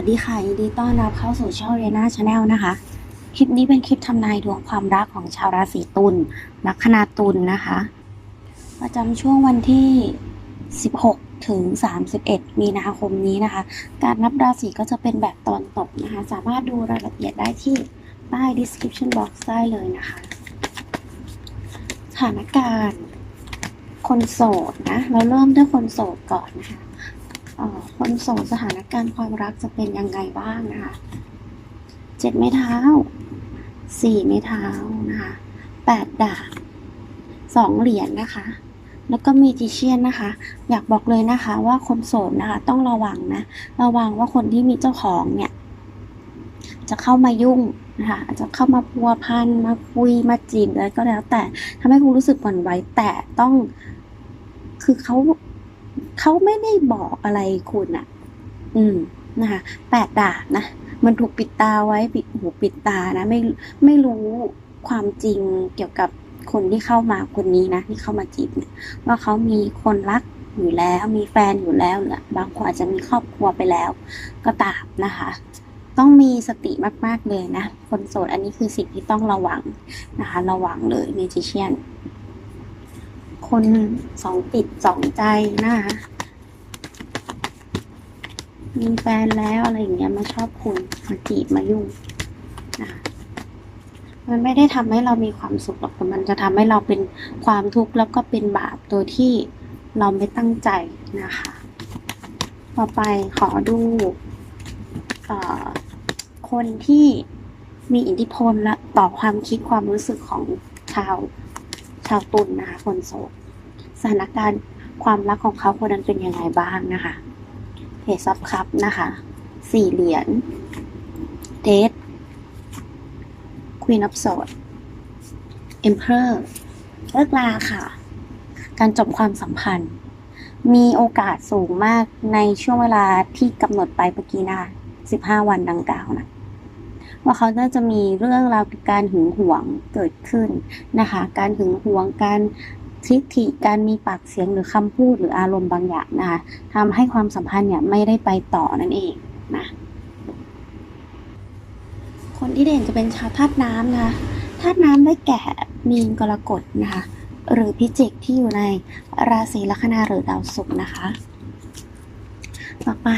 สวัสดีค่ะยินดีต้อนรับเข้าสู่ช่องเรน่าชาแนลนะคะ คลิปนี้เป็นคลิปทำนายดวงความรักของชาวราศีตุลลัคนาตุลนะคะ ประจำช่วงวันที่ 16 ถึง 31 มีนาคมนี้นะคะ การนับราศีก็จะเป็นแบบตอนตกนะคะ สามารถดูรายละเอียดได้ที่ใต้ description box ได้เลยนะคะ สถานการณ์ คนโสดนะ เราเริ่มด้วยคนโสดก่อนนะคะเอ่อ คนโสดสถานการณ์ความรักจะเป็นยังไงบ้างนะคะเจ็ดไม้เท้าสี่ไม้เท้านะคะแปดดาบสองเหรียญนะคะ แล้วก็มีจิเชียนนะคะ อยากบอกเลยนะคะว่าคนโสดนะคะ ต้องระวังนะ ระวังว่าคนที่มีเจ้าของเนี่ย จะเข้ามายุ่งนะคะอาจจะเข้ามาพัวพันมาคุยมาจีบอะไรก็แล้วแต่ทำให้คุณรู้สึกหวั่นไหวแต่ต้อง คือเขา เขาไม่ได้บอกอะไรคุณอะอืมนะคะแปดด่าบนะมันถูกปิดตาไว้ปิดหูปิดตานะ ไม่ไม่รู้ความจริงเกี่ยวกับคนที่เข้ามาคนนี้นะที่เข้ามาจีบเนี่ยว่าเขามีคนรักอยู่แล้วมีแฟนอยู่แล้วหรือบางคนอาจจะมีครอบครัวไปแล้ว ก็ตามนะคะ ต้องมีสติมาก ๆ เลยนะ คนโสดอันนี้คือสิ่งที่ต้องระวังนะคะ ระวังเลยเมจิเชียน คนสองติดสองใจนะคะมีแฟนแล้วอะไรอย่างเงี้ยมาชอบคุณมาจีบมายุ่งนะมันไม่ได้ทำให้เรามีความสุขหรอกแต่มันจะทำให้เราเป็นความทุกข์แล้วก็เป็นบาปโดยที่เราไม่ตั้งใจนะคะ ต่อไปขอดูอคนที่มีอิทธิพลและต่อความคิดความรู้สึกของชาวชาวตุลนนะคะคนโสด สถานการณ์ความรักของเขาคนนั้นเป็นยังไงบ้างนะคะเพจซับคัพนะคะสี่เหรียญเดทควีนอัพโซดเอ็มเพอร์เลิกลาค่ะ การจบความสัมพันธ์ มีโอกาสสูงมากในช่วงเวลาที่กำหนดไปเมื่อกี้นะคะ15 วันดังกล่าวนะว่าเขาน่าจะมีเรื่องราวการหึงหวงเกิดขึ้นนะคะ การหึงหวงการ ทิฐิการมีปากเสียงหรือคำพูดหรืออารมณ์บางอย่างนะคะทำให้ความสัมพันธ์เนี่ยไม่ได้ไปต่อนั่นเองนะคนที่เด่นจะเป็นชาวธาตุน้ำนะคะธาตุน้ำได้แก่มีนกรกฎนะคะหรือพิจิกที่อยู่ในราศีลัคนาหรือดาวศุกร์นะคะ ต่อไป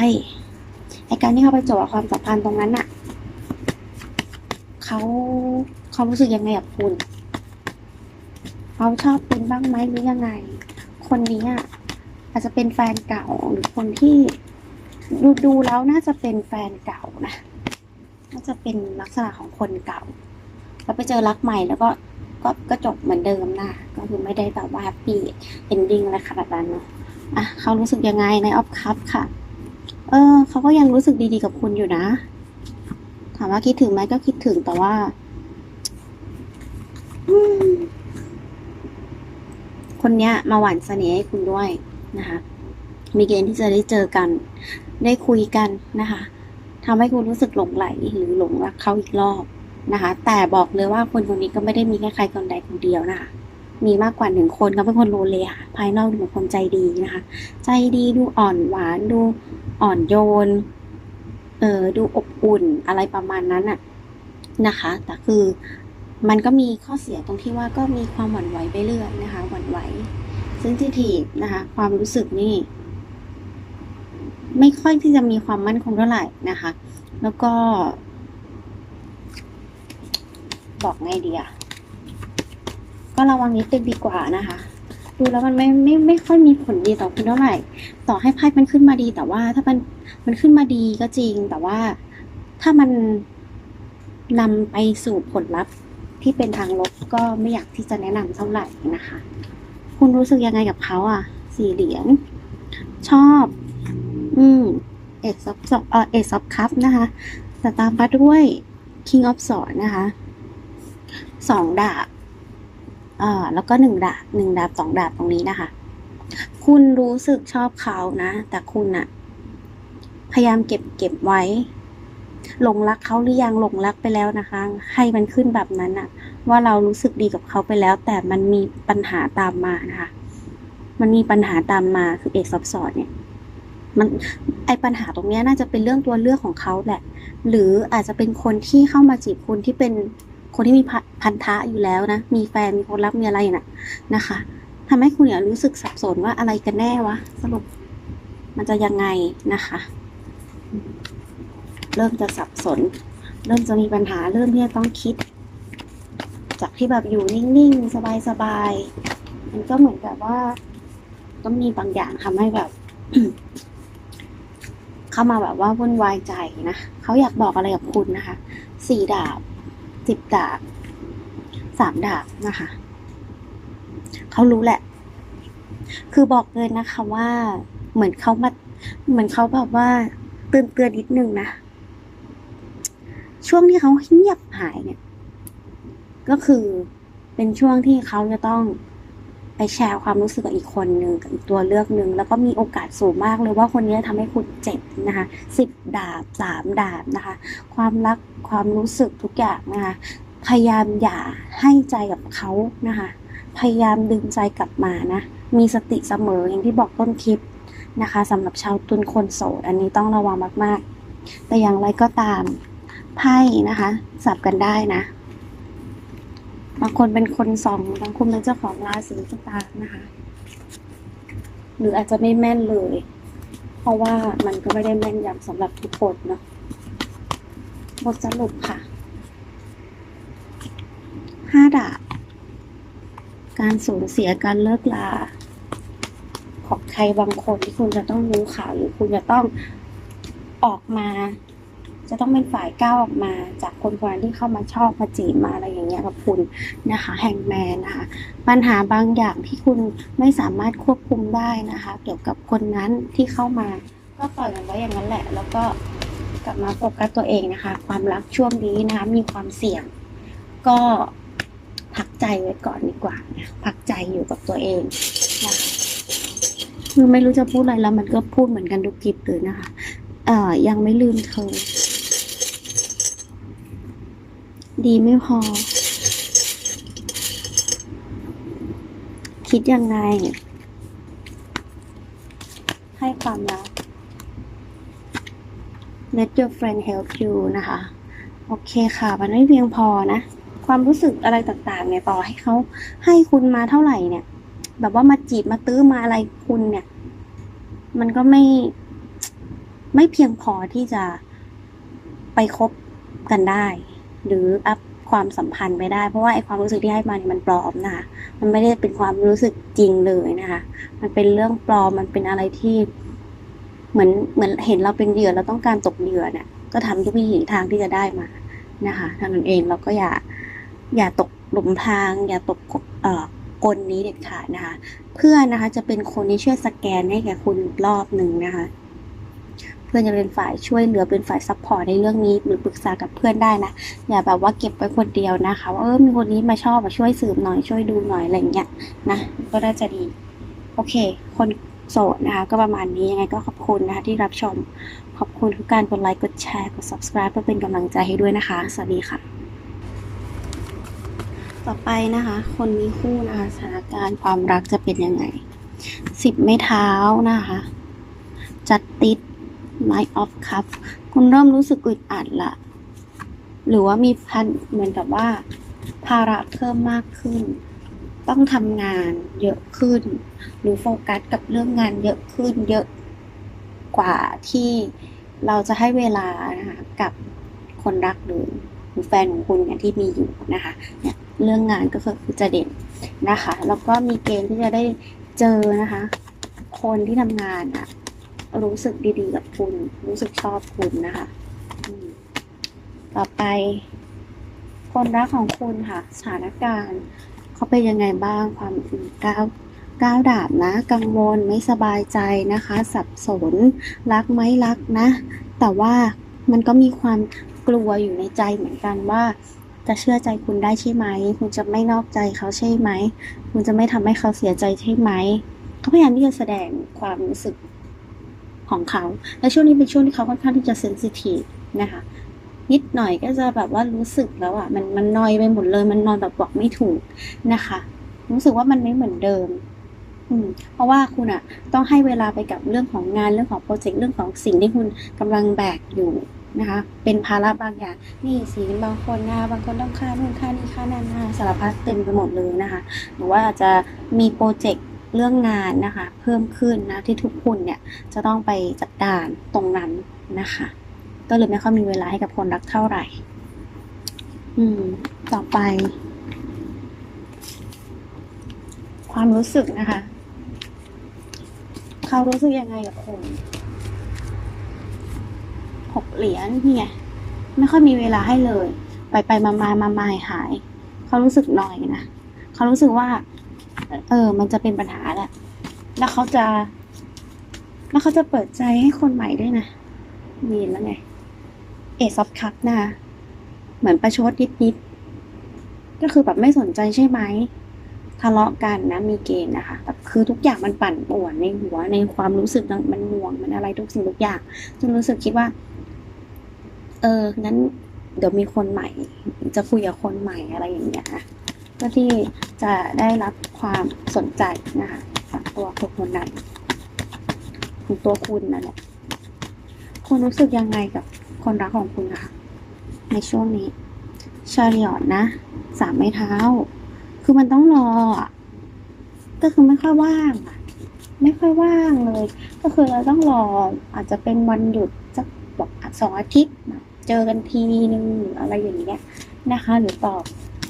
ไอการที่เขาไปจบความสัมพันธ์ตรงนั้นน่ะเขาเขารู้สึกยังไงกับคุณ เขาชอบคุณบ้างไหมหรือยังไง คนนี้อะอาจจะเป็นแฟนเก่าหรือคนที่ดูดูแล้วน่าจะเป็นแฟนเก่านะน่าจะเป็นลักษณะของคนเก่า แล้วไปเจอรักใหม่แล้วก็ก็ก็จบเหมือนเดิมนะก็คือไม่ได้แบบว่าแฮปปี้เอนดิ้งอะไรขนาดนั้นเนาะอะเขารู้สึกยังไงในออฟคัพค่ะ เออเขาก็ยังรู้สึกดีๆกับคุณอยู่นะ ถามว่าคิดถึงไหมก็คิดถึงแต่ว่า อืม คนเนี้ยมาหวานเสน่ห์ให้คุณด้วยนะคะ มีเกณฑ์ที่จะได้เจอกัน ได้คุยกันนะคะทำให้คุณรู้สึกหลงไหลหรือหลงรักเขาอีกรอบนะคะ แต่บอกเลยว่าคนคนนี้ก็ไม่ได้มีแค่ใครคนใดคนเดียวนะคะมีมากกว่าหนึ่งคนเขาเป็นคนโลเลค่ะ ภายนอกดูเป็นคนใจดีนะคะ ใจดีดูอ่อนหวานดูอ่อนโยน เออดูอบอุ่นอะไรประมาณนั้นอะนะคะ แต่คือ มันก็มีข้อเสียตรงที่ว่าก็มีความหวั่นไหวไปเรื่อยนะคะหวั่นไหวซึ่งที่ถีนะคะ ความรู้สึกนี่ไม่ค่อยที่จะมีความมั่นคงเท่าไหร่นะคะ แล้วก็ บอกไงดีอะก็ระวังนิดนึงดีกว่านะคะดูแล้วมันไม่ไม่ไม่ค่อยมีผลดีต่อคุณเท่าไหร่ ต่อให้ไพ่มันขึ้นมาดี แต่ว่าถ้ามันมันขึ้นมาดีก็จริง แต่ว่าถ้ามันนำไปสู่ผลลัพธ์ ที่เป็นทางลบก็ไม่อยากที่จะแนะนำเท่าไหร่นะคะ คุณรู้สึกยังไงกับเขาอะ สี่เหรียญชอบ อืมเอซอฟเออเอซอฟคัพนะคะแต่ตามมาด้วย King of s w o r d นะคะสองดาบอ่าแล้วก็หนึ่งดาบหนึ่งดาบสองดาบตรงนี้นะคะ คุณรู้สึกชอบเขานะ แต่คุณอะพยายามเก็บเก็บไว้ หลงรักเขาหรือยังหลงรักไปแล้วนะคะ ให้มันขึ้นแบบนั้นอะว่าเรารู้สึกดีกับเขาไปแล้ว แต่มันมีปัญหาตามมานะคะ มันมีปัญหาตามมาคือเอกซับสอดเนี่ยมันไอปัญหาตรงนี้น่าจะเป็นเรื่องตัวเลือกของเขาแหละ หรืออาจจะเป็นคนที่เข้ามาจีบคุณที่เป็นคนที่มีพัพันธะอยู่แล้วนะ มีแฟนมีคนรักมีอะไรน่ะนะคะทำให้คุณเนี่ยรู้สึกสับสนว่าอะไรกันแน่วะ สรุปมันจะยังไงนะคะ เริ่มจะสับสน เริ่มจะมีปัญหาเริ่มที่จะต้องคิด จากที่แบบอยู่นิ่งๆ สบายๆ มันก็เหมือนกับว่า ต้องมีบางอย่างทำให้แบบ เข้ามาแบบว่าวุ่นวายใจนะเขาอยากบอกอะไรกับคุณนะคะสี่ดาบสิบดาบสามดาบนะคะเขารู้แหละ คือบอกเลยนะคะว่าเหมือนเขามาเหมือนเขาแบบว่าเตือนเตือนนิดนึงนะ ช่วงที่เขาเงียบหายเนี่ย ก็คือเป็นช่วงที่เขาจะต้องไปแชร์ความรู้สึกกับอีกคนหนึ่งกับอีกตัวเลือกหนึ่งแล้วก็มีโอกาสสูงมากเลยว่าคนนี้ทำให้คุณเจ็บนะคะสิบดาบสามดาบนะคะ ความรักความรู้สึกทุกอย่างนะคะพยายามอย่าให้ใจกับเขานะคะ พยายามดึงใจกลับมานะ มีสติเสมออย่างที่บอกต้นคลิปนะคะสำหรับชาวตุลคนโสดอันนี้ต้องระวังมาก ๆ แต่อย่างไรก็ตาม ไพ่นะคะ สับกันได้นะ บางคนเป็นคนส่อง บางคนเป็นเจ้าของราศีสตางค์นะคะ หรืออาจจะไม่แม่นเลย เพราะว่ามันก็ไม่ได้แม่นยำสำหรับทุกคนเนาะบทสรุปค่ะห้าดาบการสูญเสียการเลิกลา ของใครบางคนที่คุณจะต้องรู้ข่าวหรือคุณจะต้องออกมา จะต้องเป็นฝ่ายก้าวออกมาจากคนคนนั้นที่เข้ามาชอบมาจีบมาอะไรอย่างเงี้ยกับคุณนะคะแห่งแมนนะคะปัญหาบางอย่างที่คุณไม่สามารถควบคุมได้นะคะ เกี่ยวกับคนนั้นที่เข้ามาก็ปล่อยมันไว้อย่างนั้นแหละ แล้วก็กลับมาโฟกัสตัวเองนะคะ ความรักช่วงนี้นะคะมีความเสี่ยง ก็พักใจไว้ก่อนดีกว่านะพักใจอยู่กับตัวเองนะคะคือไม่รู้จะพูดอะไรแล้วมันก็พูดเหมือนกันทุกคลิปเลยนะคะ เอ่อยังไม่ลืมเธอ ดีไม่พอ คิดยังไง ให้ความรัก Let your friend help you นะคะ โอเคค่ะ มันไม่เพียงพอนะ ความรู้สึกอะไรต่างๆ เนี่ยต่อให้เขาให้คุณมาเท่าไหร่เนี่ย แบบว่ามาจีบมาตื้อมาอะไรคุณเนี่ย มันก็ไม่ ไม่เพียงพอที่จะไปคบกันได้ หรืออัพความสัมพันธ์ไปได้ เพราะว่าไอความรู้สึกที่ให้มาเนี่ยมันปลอมนะคะมันไม่ได้เป็นความรู้สึกจริงเลยนะคะ มันเป็นเรื่องปลอมมันเป็นอะไรที่ เหมือนเหมือนเห็นเราเป็นเหยื่อเราต้องการตกเหยื่อเนี่ยก็ทำทุกวิถีทางที่จะได้มานะคะทางนั้นเองเราก็อย่าอย่าตกหลุมพราง อย่าตกเอ่อกลนี้เด็ดขาดนะคะ เพื่อนนะคะจะเป็นคนที่ช่วยสแกนให้แก่คุณรอบหนึ่งนะคะ พื่อนจะเป็นฝ่ายช่วยเหลือเป็นฝ่ายซัพพอร์ตในเรื่องนี้หรือปรึกษากับเพื่อนได้นะอย่าแบบว่าเก็บไว้คนเดียวนะคะว่าเออมีคนนี้มาชอบมาช่วยสืบหน่อยช่วยดูหน่อยอะไรอย่างเงี้ยนะก็น่าจะดีโอเค คนโสดนะคะก็ประมาณนี้ยังไงก็ขอบคุณนะคะที่รับชม ขอบคุณทุกการกดไลค์กดแชร์กด subscribe เพื่อเป็นกำลังใจให้ด้วยนะคะ สวัสดีค่ะ ต่อไปนะคะ คนมีคู่นะคะสถานการณ์ความรักจะเป็นยังไงสิบไม่เท้านะคะ จัดติด Night of Cup คุณเริ่มรู้สึกอึดอัดละ หรือว่ามีพันเหมือนกับว่า ภาระเพิ่มมากขึ้น ต้องทำงานเยอะขึ้น หรือโฟกัสกับเรื่องงานเยอะขึ้น เยอะกว่าที่เราจะให้เวลานะคะกับคนรักหรือหรือแฟนของคุณเนี่ยที่มีอยู่นะคะเนี่ยเรื่องงานก็คือจะเด่นนะคะ แล้วก็มีเกณฑ์ที่จะได้เจอนะคะ คนที่ทำงานอะ รู้สึกดีๆกับคุณ รู้สึกชอบคุณนะคะต่อไป คนรักของคุณค่ะ สถานการณ์เขาเป็นยังไงบ้างความก้าวก้าวดาบนะ กังวลไม่สบายใจนะคะ สับสน รักไหมรักนะ แต่ว่ามันก็มีความกลัวอยู่ในใจเหมือนกันว่าจะเชื่อใจคุณได้ใช่ไหม คุณจะไม่นอกใจเขาใช่ไหม คุณจะไม่ทำให้เขาเสียใจใช่ไหม เขาพยายามที่จะแสดงความรู้สึก ของเขา และช่วงนี้เป็นช่วงที่เขาค่อนข้างที่จะเซนซิทีฟนะคะ นิดหน่อยก็จะแบบว่ารู้สึกแล้วอะมันมันนอยไปหมดเลย มันนอนแบบบอกไม่ถูกนะคะ รู้สึกว่ามันไม่เหมือนเดิมเพราะว่าคุณอะต้องให้เวลาไปกับเรื่องของงานเรื่องของโปรเจกต์เรื่องของสิ่งที่คุณกำลังแบกอยู่นะคะ เป็นภาระบางอย่างนี่สิบางคนนะบางคนต้องค่านู่นค่านี่ค่านั่นนะสารพัดเต็มไปหมดเลยนะคะ หรือว่าอาจจะมีโปรเจกต์ เรื่องงานนะคะ เพิ่มขึ้นนะที่ทุกคนเนี่ยจะต้องไปจัดการตรงนั้นนะคะ ก็เลยไม่ค่อยมีเวลาให้กับคนรักเท่าไหร่ อืม ต่อไป ความรู้สึกนะคะ เขารู้สึกยังไงกับคุณหกเหรียญนี่ไงไม่ค่อยมีเวลาให้เลย ไปไปมามามามาหาย เขารู้สึกหน่อยนะ เขารู้สึกว่า เออ มันจะเป็นปัญหาแหละ แล้วเขาจะ แล้วเขาจะเปิดใจให้คนใหม่ด้วยนะ มีแล้วไง เอซอฟคัพนะ เหมือนประชดนิดๆ ก็คือแบบไม่สนใจใช่ไหม ทะเลาะกันนะ มีเกณฑ์นะคะแบบคือทุกอย่างมันปั่นป่วนในหัว ในความรู้สึกมันห่วง มันอะไรทุกสิ่งทุกอย่าง จนรู้สึกคิดว่า เออ งั้นเดี๋ยวมีคนใหม่ จะคุยกับคนใหม่อะไรอย่างเงี้ยนะ พื่อที่จะได้รับความสนใจนะคะจากตัวคนนั้นของตัวคุณนั่นแหละคุณรู้สึกยังไงกับคนรักของคุณคะในช่วงนี้ชาริออตนะสามไม้เท้า คือมันต้องรออะก็คือไม่ค่อยว่างอะไม่ค่อยว่างเลย ก็คือเราต้องรออาจจะเป็นวันหยุดสักแบบสองอาทิตย์ เจอกันทีนึงหรืออะไรอย่างเงี้ยนะคะ หรือตอบ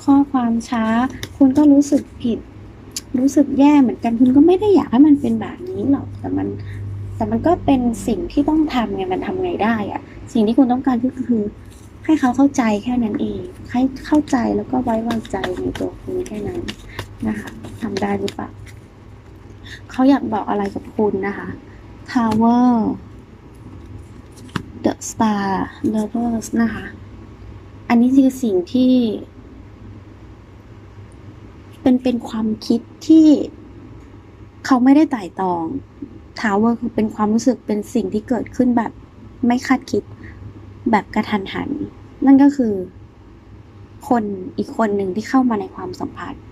ข้อความช้า คุณก็รู้สึกผิด รู้สึกแย่เหมือนกัน คุณก็ไม่ได้อยากให้มันเป็นแบบนี้หรอก แต่มัน แต่มันก็เป็นสิ่งที่ต้องทำไง มันทำไงได้อะสิ่งที่คุณต้องการก็คือ ให้เขาเข้าใจแค่นั้นเอง ให้เข้าใจแล้วก็ไว้วางใจในตัวคุณแค่นั้นนะคะทำได้หรือเปล่าเขาอยากบอกอะไรกับคุณนะคะ Tower The Star Lovers นะคะ อันนี้คือสิ่งที่ เป็นเป็นความคิดที่เขาไม่ได้ไต่ตอง Tower คือเป็นความรู้สึกเป็นสิ่งที่เกิดขึ้นแบบไม่คาดคิดแบบกระทันหัน นั่นก็คือ คนอีกคนหนึ่งที่เข้ามาในความสัมพันธ์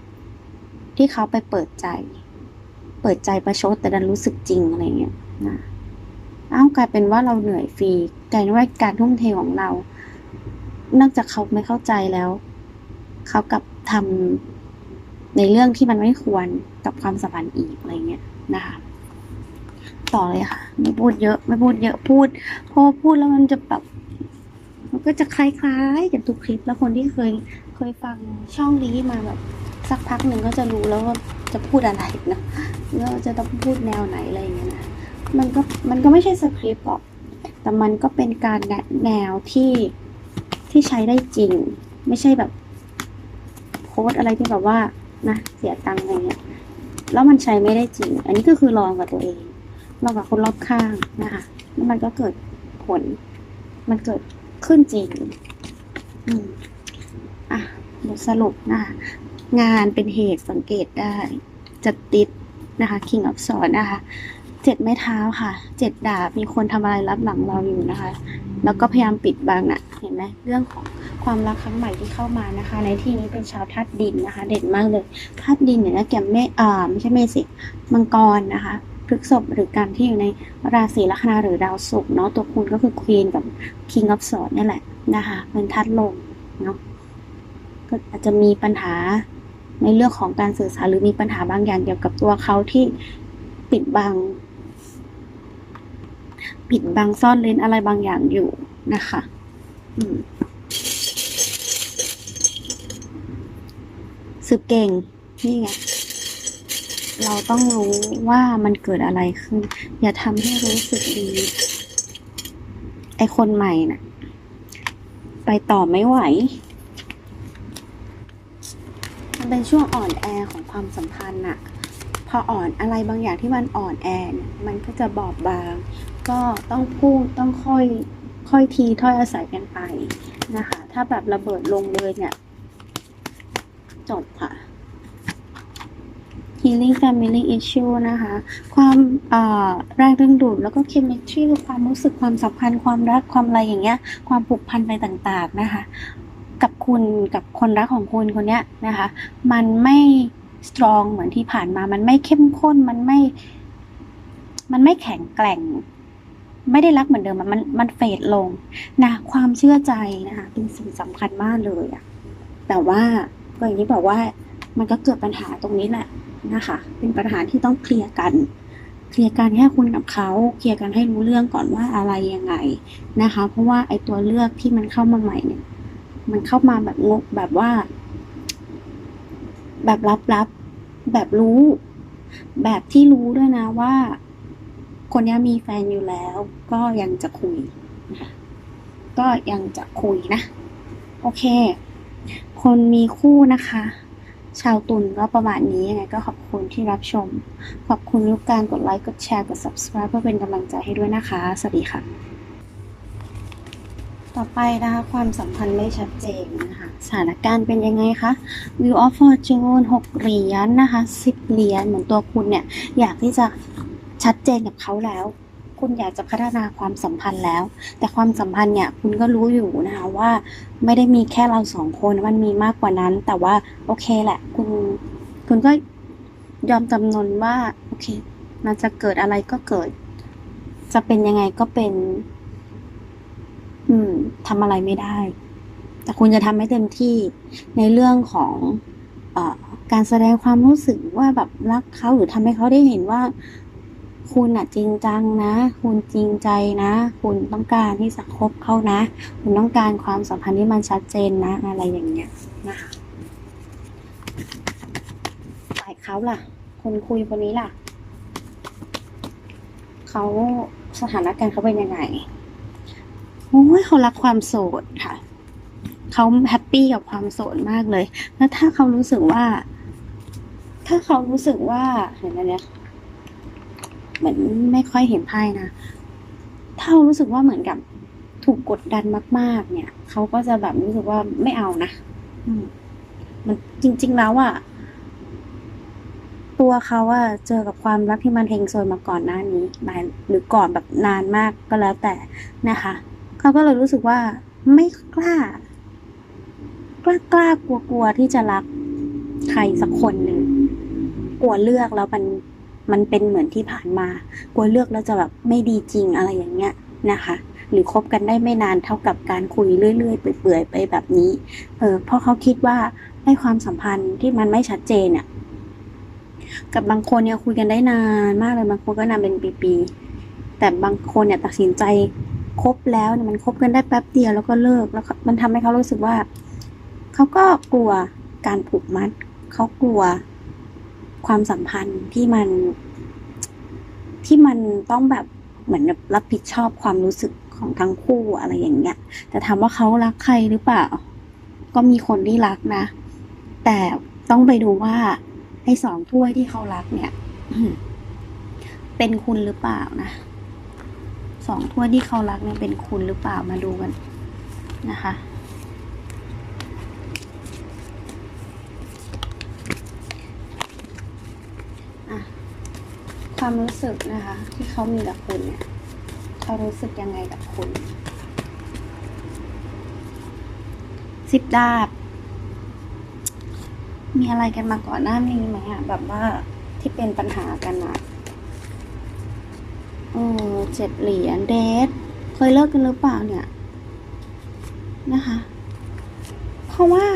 ที่เขาไปเปิดใจ เปิดใจประชดแต่ดันรู้สึกจริงอะไรเงี้ยนะเอ้ากลายเป็นว่าเราเหนื่อยฟรีกลายเป็นว่าการทุ่มเทของเรา นอกจากเขาไม่เข้าใจแล้ว เขากลับทำ ในเรื่องที่มันไม่ควรกับความสัมพันธ์อีกอะไรเงี้ยนะคะต่อเลยค่ะ ไม่พูดเยอะ ไม่พูดเยอะพูดพอพูดแล้วมันจะแบบมันก็จะคล้ายๆกับทุกคลิปแล้วคนที่เคยเคยฟังช่องนี้มาแบบ สักพักหนึ่งก็จะรู้แล้วว่าจะพูดอะไรนะแล้วจะต้องพูดแนวไหนอะไรอย่างเงี้ยนะมันก็มันก็ไม่ใช่สคริปต์หรอกแต่มันก็เป็นการแนะแนวที่ที่ใช้ได้จริง ไม่ใช่แบบโค้ดอะไรที่แบบว่า นะเสียตังค์อะไรเงี้ยแล้วมันใช้ไม่ได้จริง อันนี้ก็คือลองกับตัวเองลองกับคนรอบข้างนะคะแล้วมันก็เกิดผล มันเกิดขึ้นจริงอืมอะบทสรุปนะคะงานเป็นเหตุสังเกตได้จะติดนะคะ King of Swords นะคะ เจ็ดไม้เท้าค่ะ เจ็ดดาบมีคนทำอะไรรับหลังเราอยู่นะคะ แล้วก็พยายามปิดบังน่ะ เห็นไหมเรื่องของความรักครั้งใหม่ที่เข้ามานะคะ ในที่นี้เป็นชาวธาตุดินนะคะ เด่นมากเลยธาตุดินเนี่ยนะแกมเมอ่าไม่ใช่เมษสิมังกรนะคะพฤกษภหรือการที่อยู่ในราศีลัคนาหรือดาวศุกร์เนาะตัวคุณก็คือควีนกับ King of Swords เนี่แหละนะคะ เป็นธาตุลมเนาะก็อาจจะมีปัญหาในเรื่องของการสื่อสารหรือมีปัญหาบางอย่างเกี่ยวกับตัวเขาที่ปิดบัง ปิดบังซ่อนเร้นอะไรบางอย่างอยู่นะคะสืบเก่ง นี่ไง เราต้องรู้ว่ามันเกิดอะไรขึ้น อย่าทำให้รู้สึกดี ไอคนใหม่น่ะ ไปต่อไม่ไหว มันเป็นช่วงอ่อนแอของความสัมพันธ์น่ะพออ่อนอะไรบางอย่างที่มันอ่อนแอเนี่ยมันก็จะบอบบาง ก็ต้องพูดต้องค่อยค่อยทีถ้อยอาศัยกันไปนะคะ ถ้าแบบระเบิดลงเลยเนี่ย จบค่ะ healing family issue นะคะ ความเอ่อแรงดึงดูดแล้วก็ chemistry คือความรู้สึกความสัมพันธ์ความรักความอะไรอย่างเงี้ย ความผูกพันไปต่างๆนะคะ กับคุณกับคนรักของคุณคนเนี้ยนะคะ มันไม่สตรองเหมือนที่ผ่านมา มันไม่เข้มข้น มันไม่ มันไม่แข็งแกร่ง ไม่ได้รักเหมือนเดิมมันมันเฟดลงนะความเชื่อใจนะคะเป็นสิ่งสำคัญมากเลยอะแต่ว่าก็อย่างที่บอกว่ามันก็เกิดปัญหาตรงนี้แหละนะคะ เป็นปัญหาที่ต้องเคลียร์กัน เคลียร์กันแค่คุณกับเขาเคลียร์กันให้รู้เรื่องก่อนว่าอะไรยังไงนะคะ เพราะว่าไอ้ตัวเลือกที่มันเข้ามาใหม่เนี่ย มันเข้ามาแบบงกแบบว่า แบบลับๆแบบรู้ แบบที่รู้ด้วยนะว่า คนนี้มีแฟนอยู่แล้ว ก็ยังจะคุยนะคะก็ยังจะคุยนะ โอเค คนมีคู่นะคะ ชาวตุลก็ประมาณนี้ยังไงก็ขอบคุณที่รับชม ขอบคุณทุกการกดไลค์กดแชร์กด subscribe เพื่อเป็นกำลังใจให้ด้วยนะคะ สวัสดีค่ะ ต่อไปนะคะความสัมพันธ์ไม่ชัดเจนนะคะสถานการณ์เป็นยังไงคะ View of Fortune 6เหรียญนะคะ 10 เหรียญเหมือนตัวคุณเนี่ย อยากที่จะ ชัดเจนกับเขาแล้ว คุณอยากจะพัฒนาความสัมพันธ์แล้ว แต่ความสัมพันธ์เนี่ยคุณก็รู้อยู่นะคะว่าไม่ได้มีแค่เราสองคนมันมีมากกว่านั้น แต่ว่าโอเคแหละ คุณคุณก็ยอมจำนนว่าโอเค มันจะเกิดอะไรก็เกิด จะเป็นยังไงก็เป็น อืมทำอะไรไม่ได้ แต่คุณจะทำให้เต็มที่ในเรื่องของออการแสดงความรู้สึกว่าแบบรักเขาหรือทำให้เขาได้เห็นว่า คุณอะจริงจังนะ คุณจริงใจนะ คุณต้องการที่จะคบเขานะ คุณต้องการความสัมพันธ์ที่มันชัดเจนนะ อะไรอย่างเงี้ยนะคะฝ่ายเขาล่ะ คนคุยคนนี้ล่ะ เขาสถานการณ์เขาเป็นยังไงโอ้ยเขารักความโสดค่ะ เขาแฮปปี้กับความโสดมากเลย แล้วถ้าเขารู้สึกว่า ถ้าเขารู้สึกว่าเห็นไหมเนี่ย เหมือนไม่ค่อยเห็นไพ่นะ ถ้าเขารู้สึกว่าเหมือนกับถูกกดดันมาก ๆ เนี่ย เขาก็จะแบบรู้สึกว่าไม่เอานะมันจริง ๆ แล้วอะตัวเขาอะเจอกับความรักที่มันเฮงโซยมาก่อนหน้านี้หายหรือก่อนแบบนานมากก็แล้วแต่นะคะ เขาก็เลยรู้สึกว่าไม่กล้า กล้ากล้ากลัวกลัวที่จะรักใครสักคนหนึ่งกลัวเลือกแล้วมัน มันเป็นเหมือนที่ผ่านมากลัวเลือกแล้วจะแบบไม่ดีจริงอะไรอย่างเงี้ยนะคะ หรือคบกันได้ไม่นานเท่ากับการคุยเรื่อยๆเปื่อยๆไปแบบนี้เออเพราะเขาคิดว่าให้ความสัมพันธ์ที่มันไม่ชัดเจนอะกับบางคนเนี่ยคุยกันได้นานมากเลยบางคนก็นานเป็นปีๆแต่บางคนเนี่ยตัดสินใจคบแล้วเนี่ยมันคบกันได้แป๊บเดียวแล้วก็เลิกแล้วมันทำให้เขารู้สึกว่า เขาก็กลัวการผูกมัด เขากลัว ความสัมพันธ์ที่มันที่มันต้องแบบเหมือนแบบรับผิดชอบความรู้สึกของทั้งคู่อะไรอย่างเงี้ย แต่ถามว่าเขารักใครหรือเปล่า ก็มีคนที่รักนะ แต่ต้องไปดูว่าไอ้สองถ้วยที่เขารักเนี่ยเป็นคุณหรือเปล่านะสองถ้วยที่เขารักเนี่ยเป็นคุณหรือเปล่ามาดูกันนะคะอะ ความรู้สึกนะคะ ที่เขามีกับคุณเนี่ยเขารู้สึกยังไงกับคุณสิบดาบ มีอะไรกันมาก่อนหน้านี้ไหมอะแบบว่าที่เป็นปัญหากันอะเออเจ็ดเหรียญเดทเคยเลิกกันหรือเปล่าเนี่ย นะคะ เพราะว่า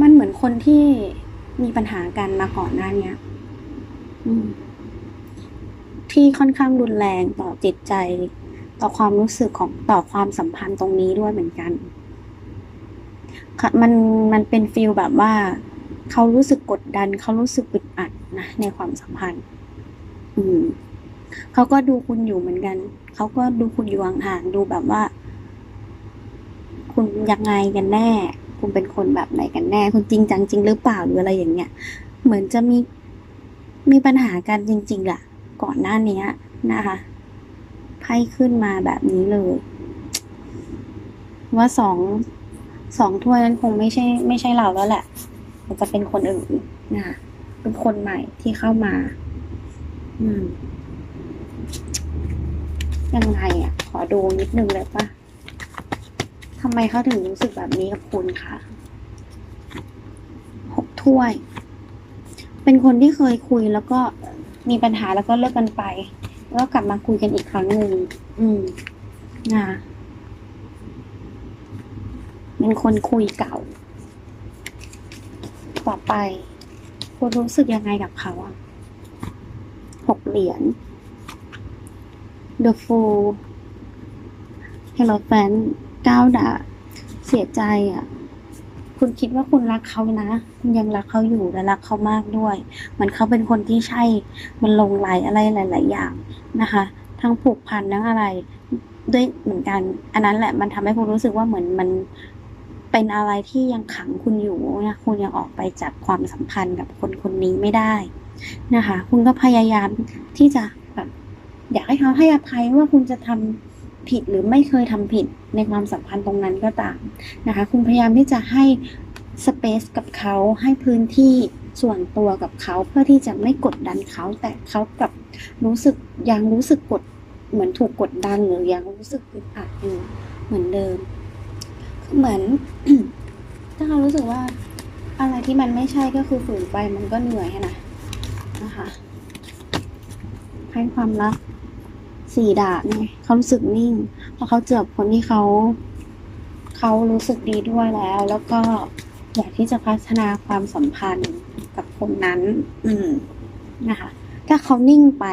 มันเหมือนคนที่มีปัญหากันมาก่อนหน้าเนี้ยอืม ที่ค่อนข้างรุนแรงต่อจิตใจ ต่อความรู้สึกของต่อความสัมพันธ์ตรงนี้ด้วยเหมือนกันค่ะมันมันเป็นฟีลแบบว่า เขารู้สึกกดดัน เขารู้สึกอึดอัดนะในความสัมพันธ์ อืมเขาก็ดูคุณอยู่เหมือนกัน เขาก็ดูคุณอยู่ห่างๆดูแบบว่า คุณยังไงกันแน่ คุณเป็นคนแบบไหนกันแน่ คุณจริงจังจริงหรือเปล่าหรืออะไรอย่างเงี้ย เหมือนจะมี มีปัญหากันจริงๆแหละก่อนหน้านี้นะคะไพ่ขึ้นมาแบบนี้เลย ว่าสองสองถ้วยนั้นคงไม่ใช่ ไม่ใช่เราแล้วแหละมันจะเป็นคนอื่นนะคะเป็นคนใหม่ที่เข้ามา อืม ยังไงอะ ขอดูนิดนึงเลยป่ะทำไมเขาถึงรู้สึกแบบนี้กับคุณคะหกถ้วย เป็นคนที่เคยคุยแล้วก็มีปัญหาแล้วก็เลิกกันไป แล้วกลับมาคุยกันอีกครั้งหนึ่งอืมนะเป็นคนคุยเก่า ต่อไปคุณรู้สึกยังไงกับเขาอะหกเหรียญ The Fool Hello Fan ก้าวดาเสียใจอะ คุณคิดว่าคุณรักเขานะ คุณยังรักเขาอยู่และรักเขามากด้วยเหมือนเขาเป็นคนที่ใช่ มันลงไหลอะไรหลาย ๆ อย่างนะคะ ทั้งผูกพันทั้งอะไร ด้วยเหมือนกัน อันนั้นแหละมันทำให้คุณรู้สึกว่าเหมือนมันเป็นอะไรที่ยังขังคุณอยู่นะ คุณยังออกไปจากความสัมพันธ์กับคนคนนี้ไม่ได้นะคะ คุณก็พยายามที่จะแบบอยากให้เขาให้อภัยว่าคุณจะทำ ผิดหรือไม่เคยทำผิดในความสัมพันธ์ตรงนั้นก็ตามนะคะ คุณพยายามที่จะให้สเปซกับเขาให้พื้นที่ส่วนตัวกับเขาเพื่อที่จะไม่กดดันเขา แต่เขากับรู้สึกยังรู้สึกกดเหมือนถูกกดดันหรือยังรู้สึกอึดอัดอยู่เหมือนเดิมเหมือนถ้าเขารู้สึกว่าอะไรที่มันไม่ใช่ก็คือฝืนไปมันก็เหนื่อยนะนะคะให้ความรัก สี่ดาบเนี่ยเขารู้สึกนิ่ง เพราะเขาเจอคนที่เขาเขารู้สึกดีด้วยแล้ว แล้วก็อยากที่จะพัฒนาความสัมพันธ์กับคนนั้น อืมนะคะ ถ้าเขานิ่งไป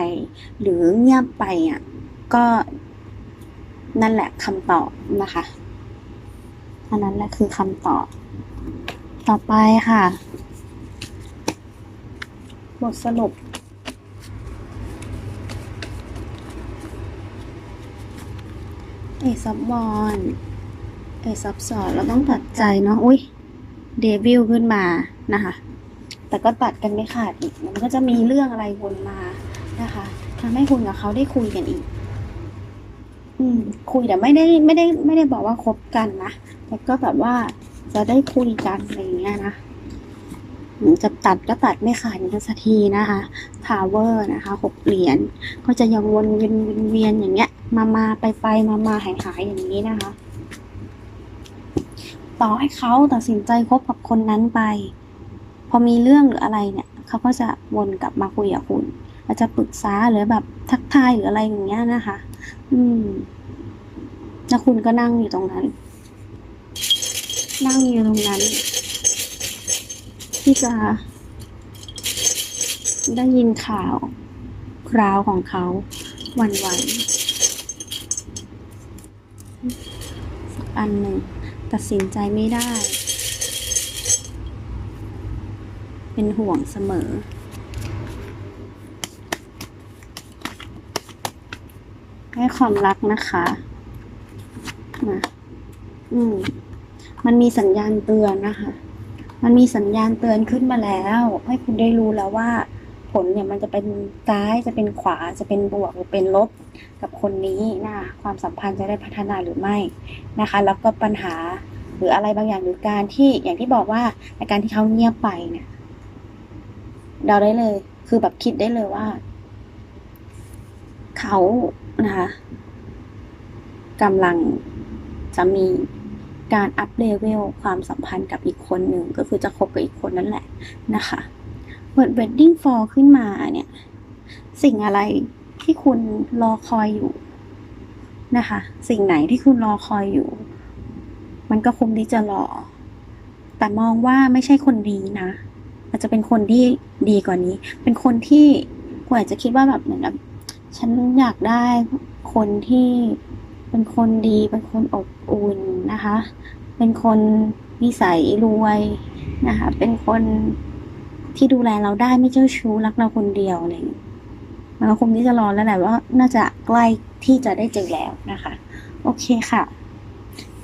หรือเงียบไปอะก็นั่นแหละคำตอบนะคะอันนั้นแหละคือคำตอบ ต่อไปค่ะ บทสรุป เอซับวอนเอซับสอนเราต้องตัดใจเนาะอุ้ยเดวิลขึ้นมานะคะ แต่ก็ตัดกันไม่ขาดอีก มันก็จะมีเรื่องอะไรวนมานะคะทำให้คุณกับเขาได้คุยกันอีก อืม คุยแต่ไม่ได้ไม่ได้ไม่ได้บอกว่าคบกันนะ แต่ก็แบบว่าจะได้คุยกันอะไรอย่างเงี้ยนะจะตัดก็ตัดไม่ขาดกันสักทีนะคะ power นะคะหกเหรียญ ก็จะยังวนเวียนเวียนเวียนอย่างเงี้ย มามาไปไปมามาหายหายอย่างนี้นะคะ ต่อให้เขาตัดสินใจคบกับคนนั้นไป พอมีเรื่องหรืออะไรเนี่ยเขาก็จะวนกลับมาคุยกับคุณอาจจะปรึกษาหรือแบบทักทายหรืออะไรอย่างเงี้ยนะคะ อืมแล้วคุณก็นั่งอยู่ตรงนั้น นั่งอยู่ตรงนั้น ที่จะ ได้ยินข่าวคราวของเขาวันวสัก อันหนึ่ง ตัดสินใจไม่ได้ เป็นห่วงเสมอ ให้ความรักนะคะนะอืมมันมีสัญญาณเตือนนะคะ มันมีสัญญาณเตือนขึ้นมาแล้ว ให้คุณได้รู้แล้วว่า ลเนี่ยมันจะเป็นซ้ายจะเป็นขวาจะเป็นบวกหรือเป็นลบกับคนนี้นะความสัมพันธ์จะได้พัฒนาหรือไม่นะคะ แล้วก็ปัญหาหรืออะไรบางอย่างหรือการที่อย่างที่บอกว่าในการที่เขาเงียบไปเนี่ยเดาได้เลย คือแบบคิดได้เลยว่า เขานะคะกำลังจะมีการอัพเลเวลความสัมพันธ์กับอีกคนหนึ่งก็คือจะคบกับอีกคนนั่นแหละนะคะ เปิด wedding for ขึ้นมาเนี่ย สิ่งอะไรที่คุณรอคอยอยู่นะคะ สิ่งไหนที่คุณรอคอยอยู่ มันก็คุ้มที่จะรอ แต่มองว่าไม่ใช่คนดีนะ อาจจะเป็นคนที่ดีกว่านี้ เป็นคนที่คุณอาจจะคิดว่าแบบเหมือนแบบฉันอยากได้คนที่เป็นคนดี เป็นคนอบอุ่นนะคะ เป็นคนนิสัยรวยนะคะ เป็นคน ที่ดูแลเราได้ไม่เจ้าชู้รักเราคนเดียวอะไรอย่างเงี้ยมันก็คงที่จะรอแล้วแหละว่าน่าจะใกล้ที่จะได้เจอแล้วนะคะ โอเคค่ะ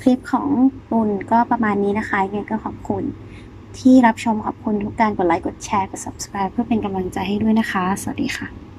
คลิปของปุนก็ประมาณนี้นะคะยังไงก็ขอบคุณ ที่รับชมขอบคุณทุกการกดไลค์กดแชร์กด subscribe เพื่อเป็นกำลังใจให้ด้วยนะคะ สวัสดีค่ะ